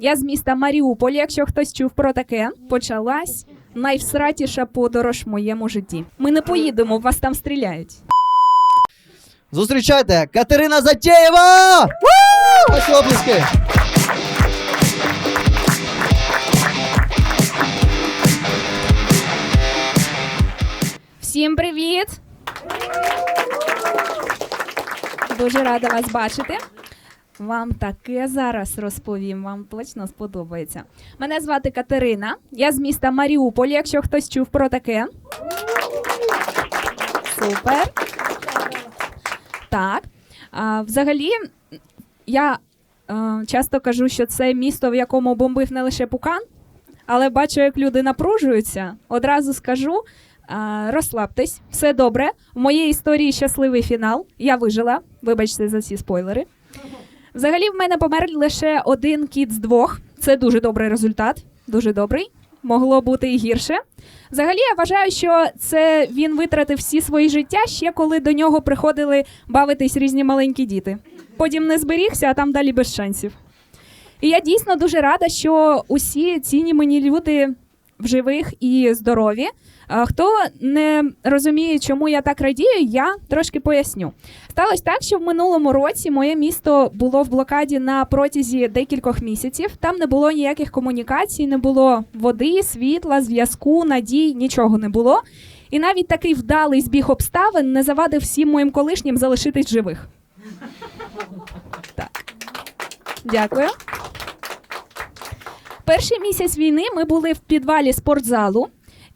Я з міста Маріуполь. Якщо хтось чув про таке, почалась найвсратіша подорож в моєму житті. Ми не поїдемо, вас там стріляють. Зустрічайте Катерина Затєєва! Ваші оплески! Всім привіт! Дуже рада вас бачити. Вам таке зараз розповім, вам точно сподобається. Мене звати Катерина. Я з міста Маріуполь, якщо хтось чув про таке. Супер. Так. А, взагалі, я е, часто кажу, що це місто, в якому бомбив не лише пукан, але бачу, як люди напружуються. Одразу скажу. А, розслабтесь, все добре. В моїй історії щасливий фінал. Я вижила. Вибачте за ці спойлери. Взагалі, в мене помер лише один кіт з двох. Це дуже добрий результат. Дуже добрий. Могло бути і гірше. Взагалі, я вважаю, що це він витратив всі свої життя ще коли до нього приходили бавитись різні маленькі діти. Потім не зберігся, а там далі без шансів. І я дійсно дуже рада, що усі цінні мені люди в живих і здорові. Хто не розуміє, чому я так радію, я трошки поясню. Сталося так, що в минулому році моє місто було в блокаді на протязі декількох місяців. Там не було ніяких комунікацій, не було води, світла, зв'язку, надій, нічого не було. І навіть такий вдалий збіг обставин не завадив всім моїм колишнім залишитись живих. Так. Дякую. Перший місяць війни ми були в підвалі спортзалу,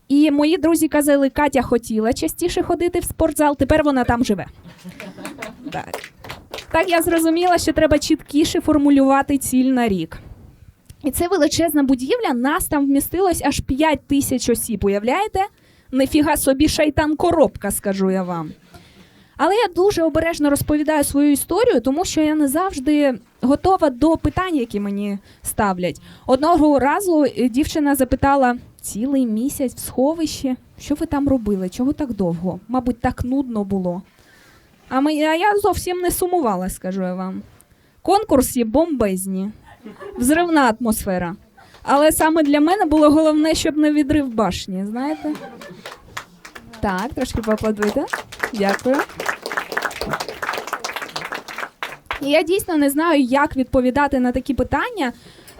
і мої друзі казали, Катя хотіла частіше ходити в спортзал, тепер вона там живе. Так. Так я зрозуміла, що треба чіткіше формулювати ціль на рік. І це величезна будівля, нас там вмістилось аж 5 тисяч осіб. Уявляєте? Нефіга собі шайтан коробка, скажу я вам. Але я дуже обережно розповідаю свою історію, тому що я не завжди готова до питань, які мені ставлять. Одного разу е, дівчина запитала цілий місяць в сховищі, що ви там робили? Чого так довго? Мабуть, так нудно було. А, ми, а я зовсім не сумувала, скажу я вам. Конкурси бомбезні, взривна атмосфера. Але саме для мене було головне, щоб не відрив башні, знаєте? Так, трошки поаплодуйте. Дякую. Я дійсно не знаю, як відповідати на такі питання,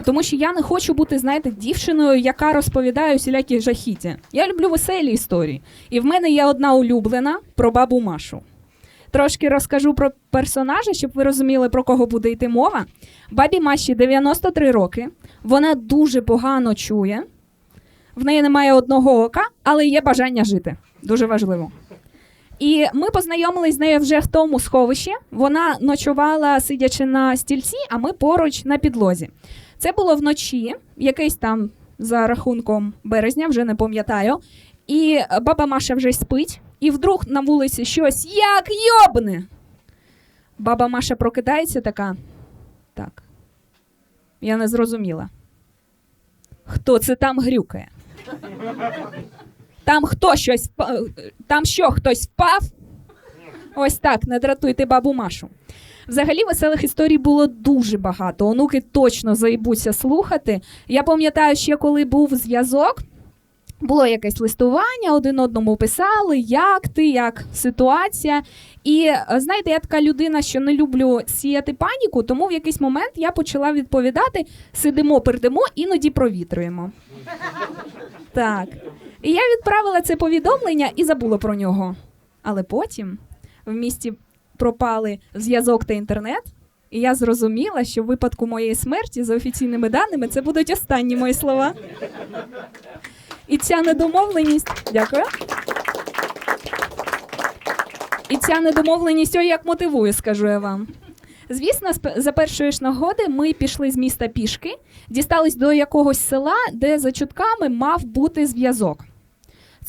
тому що я не хочу бути, знаєте, дівчиною, яка розповідає усілякі жахіття. Я люблю веселі історії. І в мене є одна улюблена про бабу Машу. Трошки розкажу про персонажа, щоб ви розуміли, про кого буде йти мова. Бабі Маші 93 роки. Вона дуже погано чує. В неї немає одного ока, але є бажання жити. Дуже важливо. І ми познайомились з нею вже в тому сховищі. Вона ночувала, сидячи на стільці, а ми поруч на підлозі. Це було вночі, якийсь там за рахунком березня, вже не пам'ятаю. І баба Маша вже спить, і вдруг на вулиці щось як йобне. Баба Маша прокидається така. Так. Я не зрозуміла. Хто це там грюкає? Там хто щось там що, хтось впав? Ось так, не дратуйте бабу Машу. Взагалі веселих історій було дуже багато. Онуки точно заїбуться слухати. Я пам'ятаю, ще коли був зв'язок, було якесь листування, один одному писали, як ти, як ситуація. І е, знаєте, я така людина, що не люблю сіяти паніку, тому в якийсь момент я почала відповідати: сидимо, пердимо, іноді провітрюємо. Так. І я відправила це повідомлення і забула про нього. Але потім в місті пропали зв'язок та інтернет, і я зрозуміла, що в випадку моєї смерті, за офіційними даними, це будуть останні мої слова. І ця недомовленість. Дякую. І ця недомовленість ой як мотивує, скажу я вам. Звісно, за першої ж нагоди ми пішли з міста пішки, дістались до якогось села, де за чутками мав бути зв'язок.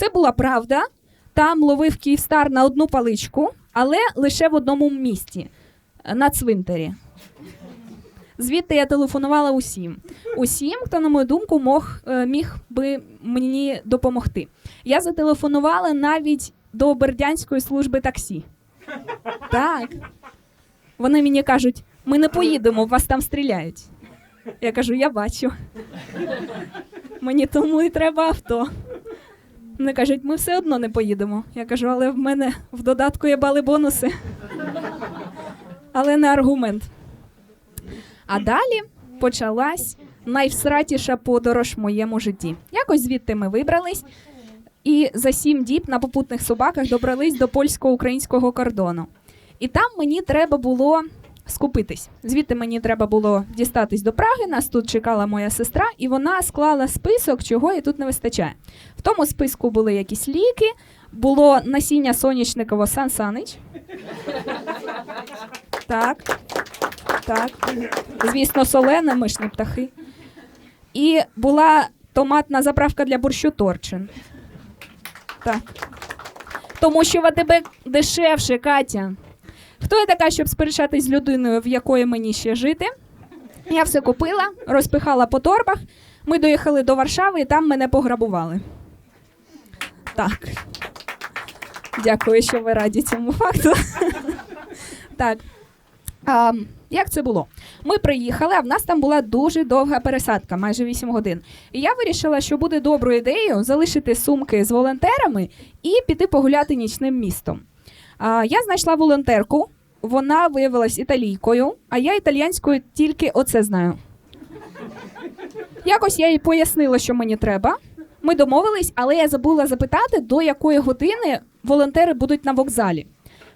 Це була правда. Там ловив Київстар на одну паличку, але лише в одному місті на цвинтарі. Звідти я телефонувала усім. Усім, хто, на мою думку, мог, е, міг би мені допомогти. Я зателефонувала навіть до Бердянської служби таксі. Так. Вони мені кажуть: ми не поїдемо, вас там стріляють. Я кажу, я бачу. Мені тому і треба авто. Вони кажуть, ми все одно не поїдемо. Я кажу, але в мене в додатку є бали бонуси. Але не аргумент. А далі почалась найвсратіша подорож в моєму житті. Якось звідти ми вибрались, і за сім діб на попутних собаках добрались до польсько-українського кордону. І там мені треба було скупитись. Звідти мені треба було дістатись до Праги. Нас тут чекала моя сестра, і вона склала список, чого їй тут не вистачає. В тому списку були якісь ліки, було насіння соняшниково Сан Санич. Так. Так. Звісно, солене, ми ж не птахи. І була томатна заправка для борщу Торчин. Так. Тому що в АТБ дешевше, Катя. Хто я така, щоб сперечатись з людиною, в якої мені ще жити? Я все купила, розпихала по торбах. Ми доїхали до Варшави і там мене пограбували. Так. Дякую, що ви раді цьому факту. так. А, як це було? Ми приїхали, а в нас там була дуже довга пересадка, майже 8 годин. І я вирішила, що буде доброю ідеєю залишити сумки з волонтерами і піти погуляти нічним містом. А, я знайшла волонтерку, вона виявилась італійкою, а я італійською тільки оце знаю. Якось я їй пояснила, що мені треба. Ми домовились, але я забула запитати, до якої години волонтери будуть на вокзалі.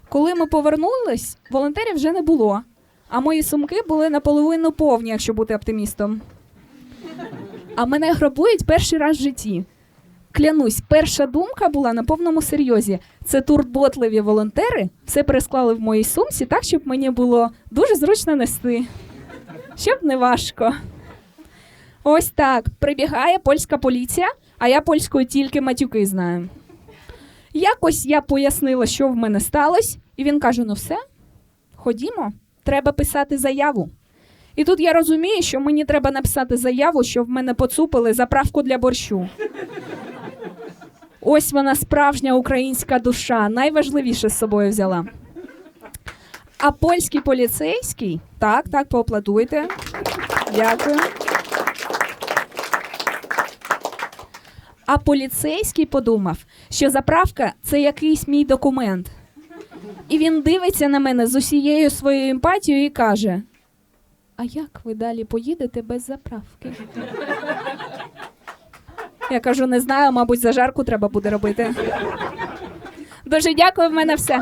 Коли ми повернулись, волонтерів вже не було, а мої сумки були наполовину повні, якщо бути оптимістом. А мене грабують перший раз в житті. Клянусь, перша думка була на повному серйозі. Це турботливі волонтери все пересклали в моїй сумці так, щоб мені було дуже зручно нести. Щоб не важко. Ось так. Прибігає польська поліція, а я польською тільки матюки знаю. Якось я пояснила, що в мене сталося, і він каже: ну все, ходімо, треба писати заяву. І тут я розумію, що мені треба написати заяву, що в мене поцупили заправку для борщу. Ось вона справжня українська душа, найважливіше з собою взяла. А польський поліцейський, так, так, поаплодуйте. Дякую. А поліцейський подумав, що заправка це якийсь мій документ. І він дивиться на мене з усією своєю емпатією і каже: А як ви далі поїдете без заправки? Я кажу, не знаю, мабуть, зажарку треба буде робити. Дуже дякую, в мене все.